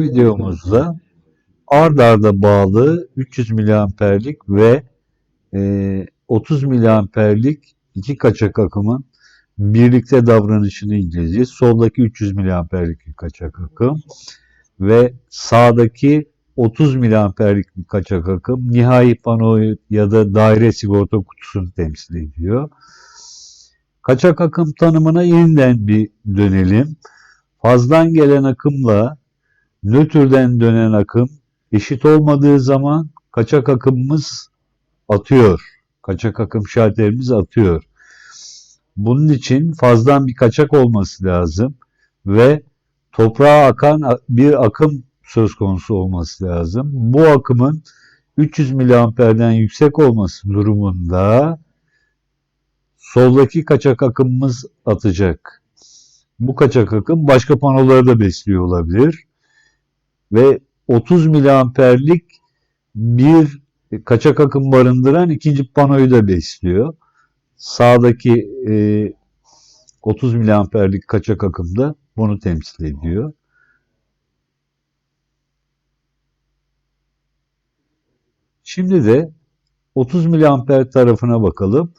videomuzda ard arda bağlı 300 miliamperlik ve e, 30 miliamperlik iki kaçak akımın birlikte davranışını inceleyeceğiz. Soldaki 300 miliamperlik bir kaçak akım ve sağdaki 30 miliamperlik bir kaçak akım nihai panoyu ya da daire sigorta kutusunu temsil ediyor. Kaçak akım tanımına yeniden bir dönelim. Fazdan gelen akımla nötrden dönen akım eşit olmadığı zaman kaçak akımımız atıyor. Kaçak akım şalterimiz atıyor. Bunun için fazdan bir kaçak olması lazım ve toprağa akan bir akım söz konusu olması lazım. Bu akımın 300 miliamperden yüksek olması durumunda soldaki kaçak akımımız atacak. Bu kaçak akım başka panoları da besliyor olabilir. Ve 30 miliamperlik bir kaçak akım barındıran ikinci panoyu da besliyor. Sağdaki e, 30 miliamperlik kaçak akım da bunu temsil ediyor. Şimdi de 30 miliamper tarafına bakalım.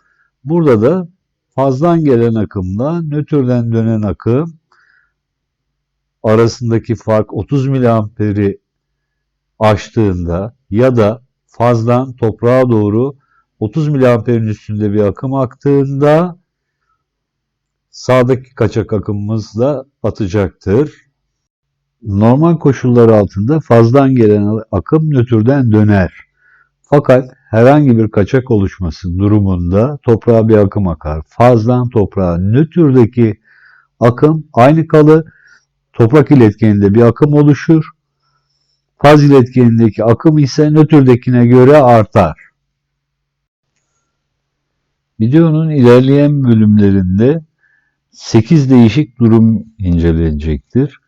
Burada da fazdan gelen akımla nötrden dönen akım arasındaki fark 30 miliamperi aştığında ya da fazdan toprağa doğru 30 miliamperin üstünde bir akım aktığında sağdaki kaçak akımımız da atacaktır. Normal koşullar altında fazdan gelen akım nötrden döner. Fakat herhangi bir kaçak oluşması durumunda toprağa bir akım akar. Fazdan toprağa nötrdeki akım aynı kalır. Toprak iletkeninde bir akım oluşur. Faz iletkenindeki akım ise nötrdekine göre artar. Videonun ilerleyen bölümlerinde 8 değişik durum incelenecektir.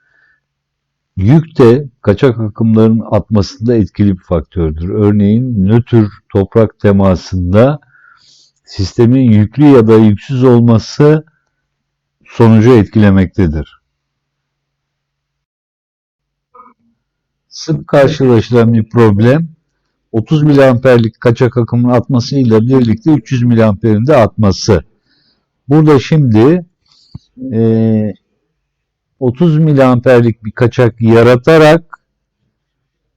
Yük de kaçak akımların atmasında etkili bir faktördür. Örneğin nötr toprak temasında sistemin yüklü ya da yüksüz olması sonucu etkilemektedir. Sık karşılaşılan bir problem 30 miliamperlik kaçak akımın atmasıyla birlikte 300 miliamperin de atması. Burada şimdi e, 30 miliamperlik bir kaçak yaratarak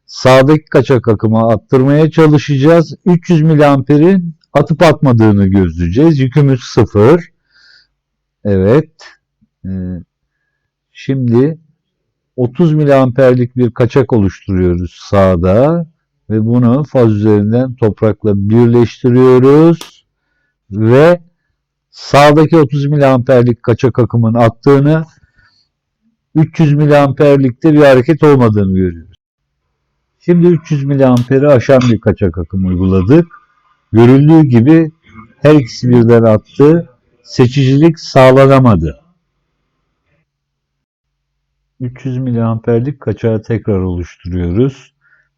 sağdaki kaçak akımı attırmaya çalışacağız. 300 miliamperin atıp atmadığını gözleyeceğiz. Yükümüz sıfır. Evet. Ee, şimdi 30 miliamperlik bir kaçak oluşturuyoruz sağda ve bunu faz üzerinden toprakla birleştiriyoruz ve sağdaki 30 miliamperlik kaçak akımın attığını 300 miliamperlikte bir hareket olmadığını görüyoruz. Şimdi 300 miliamperi aşan bir kaçak akım uyguladık. Görüldüğü gibi her ikisi birden attı. Seçicilik sağlanamadı. 300 miliamperlik kaçağı tekrar oluşturuyoruz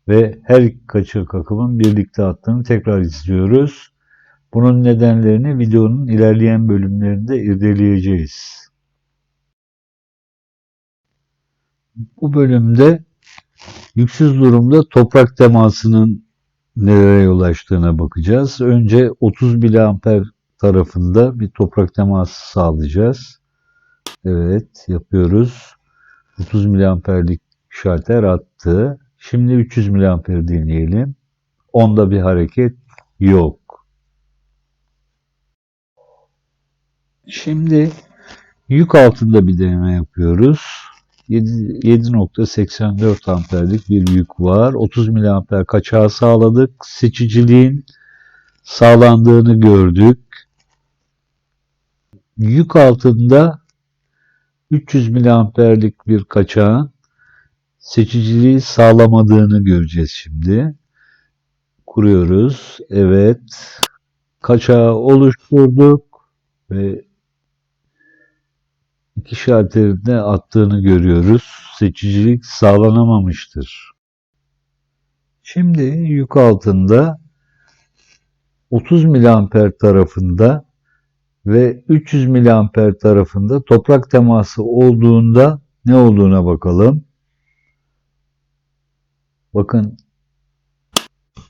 ve her kaçak akımın birlikte attığını tekrar izliyoruz. Bunun nedenlerini videonun ilerleyen bölümlerinde irdeleyeceğiz. Bu bölümde yüksüz durumda toprak temasının nereye yol açtığına bakacağız. Önce 30 miliamper tarafında bir toprak teması sağlayacağız. Evet yapıyoruz. 30 miliamperlik şalter attı. Şimdi 300 miliamper deneyelim. Onda bir hareket yok. Şimdi yük altında bir deneme yapıyoruz. 7.84 amperlik bir yük var. 30 miliamper kaçağı sağladık. Seçiciliğin sağlandığını gördük. Yük altında 300 miliamperlik bir kaçağın seçiciliği sağlamadığını göreceğiz şimdi. Kuruyoruz. Evet. Kaçağı oluşturduk ve iki şalterinde attığını görüyoruz. Seçicilik sağlanamamıştır. Şimdi yük altında 30 miliamper tarafında ve 300 miliamper tarafında toprak teması olduğunda ne olduğuna bakalım. Bakın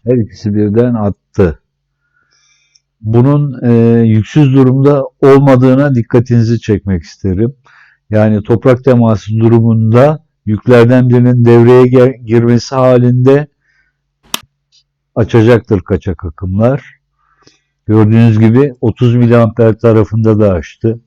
her ikisi birden attı. Bunun e, yüksüz durumda olmadığına dikkatinizi çekmek isterim. Yani toprak teması durumunda yüklerden birinin devreye girmesi halinde açacaktır kaçak akımlar. Gördüğünüz gibi 30 miliamper tarafında da açtı.